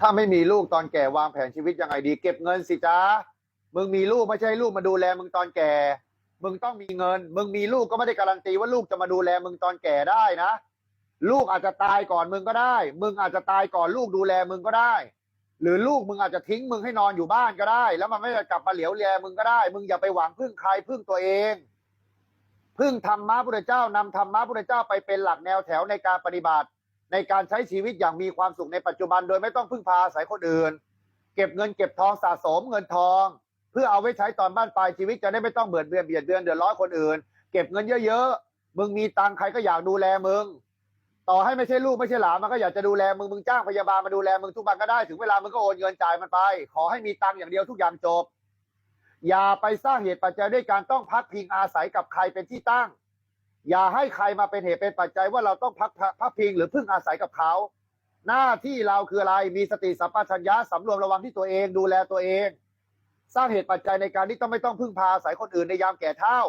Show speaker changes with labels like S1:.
S1: ถ้าไม่มีลูกตอนแก่วางแผนชีวิตยังไงดี เก็บเงินสิจ้ามึงมีลูกไม่ใช่ลูกมาดูแลมึงตอนแก่ มึงต้องมีเงิน มึงมีลูกก็ไม่ได้การันตีว่าลูกจะมาดูแลมึงตอนแก่ได้นะ ลูกอาจจะตายก่อนมึงก็ได้ มึงอาจจะตายก่อนลูกดูแลมึงก็ได้ หรือลูกมึงอาจจะทิ้งมึงให้นอนอยู่บ้านก็ได้ แล้วมันไม่ได้กลับมาเหลียวแลมึงก็ได้ มึงอย่าไปหวังพึ่งใครพึ่งตัวเองพึ่งธรรมะพุทธเจ้านำธรรมะพุทธเจ้าไปเป็นหลักแนวแถวในการปฏิบัติ ในการใช้ชีวิตอย่างมีความสุขในปัจจุบันโดยไม่ต้องพึ่งพาอาศัยคนอื่น เก็บเงินเก็บทองสะสมเงินทอง เพื่อเอาไว้ใช้ตอนบ้านปลายชีวิตจะได้ไม่ต้องเบียดเบียนเบียดเบียนเดือดร้อนคนอื่น เก็บเงินเยอะๆมึงมีตังค์ใครก็อยากดูแลมึงต่อให้ไม่ใช่ลูกไม่ใช่หลานมันก็อยากจะดูแลมึงมึงจ้างพยาบาลมาดูแลมึงทุกวันก็ได้ถึงเวลามึงก็โอนเงินจ่ายมันไป ขอให้มีตังค์อย่างเดียวทุกอย่างจบ อย่าไปสร้างเหตุปัจจัยด้วยการต้องพักพิงอาศัยกับใครเป็นที่ตั้ง อย่าให้ใครมาเป็นเหตุเป็นปัจจัยว่าเราต้องพักพักพิงหรือพึ่งอาศัยกับเขา หน้าที่เราคืออะไรมีสติสัมปชัญญะสำรวมระวังที่ตัวเองดูแลตัวเอง สร้างเหตุปัจจัยในการที่ต้องไม่ต้องพึ่งพาอาศัยคนอื่นในยามแก่เฒ่า